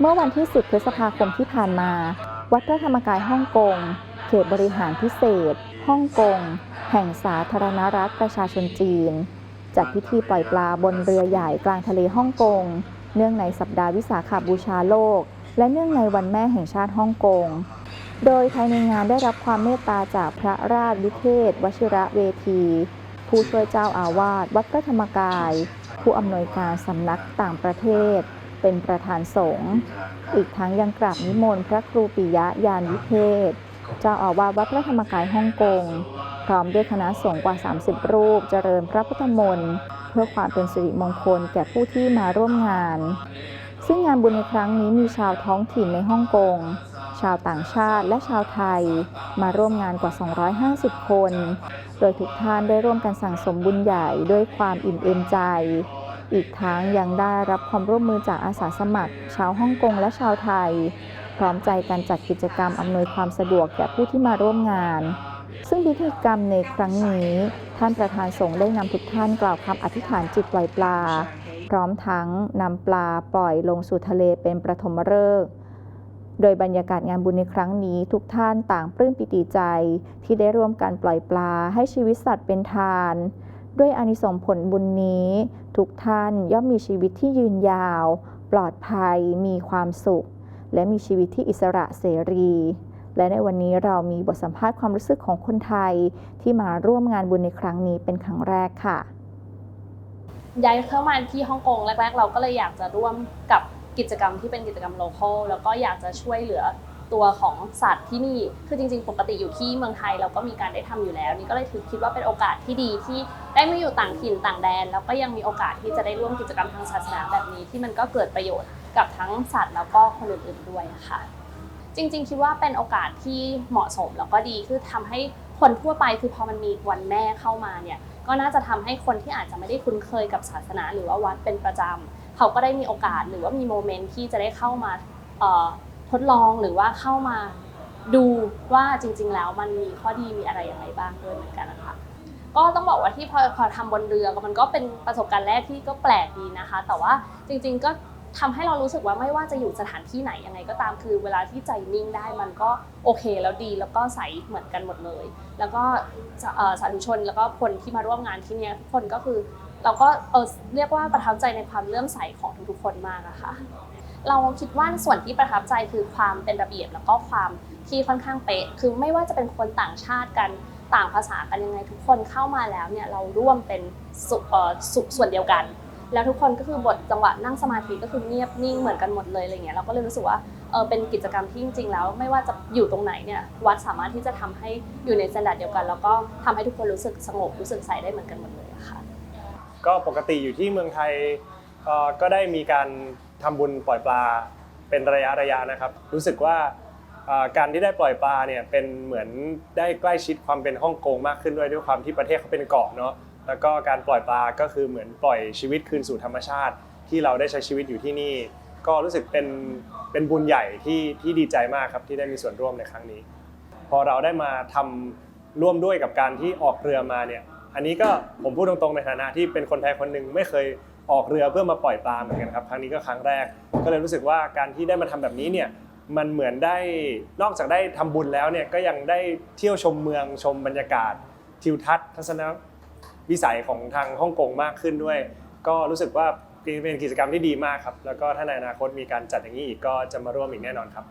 เมื่อวันที่ 10 พฤษภาคมที่ผ่านมา วัดพระธรรมกายฮ่องกง เขตบริหารพิเศษ ฮ่องกง แห่งสาธารณรัฐประชาชนจีน จัดพิธีปล่อยปลาบนเรือใหญ่กลางทะเลฮ่องกง เนื่องในสัปดาห์วิสาขบูชาโลก และเนื่องในวันแม่แห่งชาติฮ่องกง โดยภายในงานได้รับความเมตตาจากพระราชวิเทศ วชิระเวที ผู้ช่วยเจ้าอาวาสวัดพระธรรมกาย ผู้อำนวยการสำนักต่างประเทศ เป็นประธานสงฆ์อีกทั้งยังกราบนิมนต์พระครูปิยะยานวิเทศ เจ้าอาวาสวัดพระธรรมกายฮ่องกง พร้อมด้วยคณะสงฆ์กว่า 30 รูปเจริญพระพุทธมนต์เพื่อความเป็นสิริมงคลแก่ผู้ที่มาร่วมงาน ซึ่งงานบุญในครั้งนี้มีชาวท้องถิ่นในฮ่องกง ชาวต่างชาติและชาวไทย มาร่วมงานกว่า 250 คน โดยทุกท่านได้ร่วมกันสั่งสมบุญใหญ่ด้วยความอิ่มเอมใจ อีกทั้งยังได้รับความร่วมมือจากอาสาสมัคร ชาวฮ่องกงและชาวไทย พร้อมใจการจัดกิจกรรมอำนวยความสะดวกแก่ผู้ที่มาร่วมงาน ซึ่งพิธีกรรมในครั้งนี้ ท่านประธานสงฆ์ได้นำทุกท่านกล่าวคำอธิษฐานจิตปล่อยปลา พร้อมทั้งนำปลาปล่อยลงสู่ทะเลเป็นประถมฤกษ์โดยบรรยากาศงานบุญในครั้งนี้ ทุกท่านต่างปลื้มปิติใจ ที่ได้ร่วมกันปล่อยปลาให้ชีวิตสัตว์เป็นทาน ด้วยอานิสงส์ผลบุญนี้ ทุกท่านย่อมมีชีวิตที่ยืนยาว ปลอดภัย มีความสุข และมีชีวิตที่อิสระเสรี และในวันนี้เรามีบทสัมภาษณ์ความรู้สึกของคนไทยที่มาร่วมงานบุญในครั้งนี้เป็นครั้งแรกค่ะย้ายเข้ามาที่ฮ่องกงแรก ๆ เราก็เลยอยากจะร่วมกับกิจกรรมที่เป็นกิจกรรมโลคอลแล้วก็อยากจะช่วยเหลือ ตัวของสัตว์ที่นี่คือจริง ๆ ปกติอยู่ที่เมืองไทยเราก็มีการได้ทำอยู่แล้ว นี่ก็เลยถือคิดว่าเป็นโอกาสที่ดีที่ได้มาอยู่ต่างถิ่นต่างแดน แล้วก็ยังมีโอกาสที่จะได้ร่วมกิจกรรมทางศาสนาแบบนี้ ที่มันก็เกิดประโยชน์กับทั้งสัตว์แล้วก็คนอื่นๆด้วยค่ะจริงๆ คิดว่าเป็นโอกาสที่เหมาะสมแล้วก็ดีคือทำให้คนทั่วไปคือพอมันมีวันแม่เข้ามาเนี่ยก็น่าจะทำให้คนที่อาจจะไม่ได้คุ้นเคยกับศาสนาหรือว่าวัดเป็นประจำเขาก็ได้มีโอกาสหรือว่ามีโมเมนต์ที่จะได้เข้ามา ทดลองหรือว่าเข้ามาดูว่าจริง ๆ แล้วมันมีข้อดีมีอะไรอยังไงบ้างด้วยเหมือนกันนะคะก็ต้องบอกว่าที่พอพอทำบนเรือมันก็เป็นประสบการณ์แรกที่ก็แปลกดีนะคะ แต่ว่าจริง ๆ ก็ทำให้เรารู้สึกว่าไม่ว่าจะอยู่สถานที่ไหนยังไงก็ตามคือเวลาที่ใจนิ่งได้มันก็โอเคแล้วดีแล้วก็ใสเหมือนกันหมดเลย แล้วก็จะเอ่อสาธุชนแล้วก็คนที่มาร่วมงานที่นี่ทุกคนก็คือเราก็เออเรียกว่าประทับใจในความเลื่อมใสของทุกๆคนมากอะค่ะ เราคิดว่าส่วนที่ประทับใจคือความเป็นระเบียบแล้วก็ความที่ค่อนข้างเป๊ะ คือไม่ว่าจะเป็นคนต่างชาติกันต่างภาษากันยังไงทุกคนเข้ามาแล้วเนี่ยเราร่วมเป็นสุสุส่วนเดียวกัน แล้วทุกคนก็คือบทจังหวะนั่งสมาธิก็คือเงียบนิ่งเหมือนกันหมดเลยอะไรเงี้ยเราก็เลยรู้สึกว่าเออเป็นกิจกรรมที่จริงๆแล้ว ไม่ว่าจะอยู่ตรงไหนเนี่ยวัดสามารถที่จะทำให้อยู่ในสแตนดาร์ดเดียวกัน แล้วก็ทำให้ทุกคนรู้สึกสงบรู้สึกใสได้เหมือนกันหมดเลยอะค่ะก็ปกติอยู่ที่เมืองไทยก็ได้มีการ ทำบุญปล่อยปลาเป็นระยะระยะนะครับ รู้สึกว่าการที่ได้ปล่อยปลาเนี่ยเป็นเหมือนได้ใกล้ชิดความเป็นฮ่องกงมากขึ้นด้วยด้วยความที่ประเทศเขาเป็นเกาะเนาะแล้วก็การปล่อยปลาก็คือเหมือนปล่อยชีวิตคืนสู่ธรรมชาติ ที่เราได้ใช้ชีวิตอยู่ที่นี่ ก็รู้สึกเป็นเป็นบุญใหญ่ที่ที่ดีใจมากครับที่ได้มีส่วนร่วมในครั้งนี้ พอเราได้มาทำร่วมด้วยกับการที่ออกเรือมาเนี่ยอันนี้ก็ผมพูดตรงๆในฐานะที่เป็นคนไทยคนหนึ่งไม่เคย ออกเรือเพื่อมาปล่อยปลาเหมือนกันครับครั้งนี้ก็ครั้งแรก ก็เลยรู้สึกว่าการที่ได้มาทำแบบนี้เนี่ยมันเหมือนได้นอกจากได้ทำบุญแล้วเนี่ยก็ยังได้เที่ยวชมเมืองชมบรรยากาศ ทิวทัศน์ ทัศนวิสัยของทางฮ่องกงมากขึ้นด้วย ก็รู้สึกว่าเป็นกิจกรรมที่ดีมากครับแล้วก็ถ้าในอนาคตมีการจัดอย่างนี้อีกก็จะมาร่วมอีกแน่นอนครับ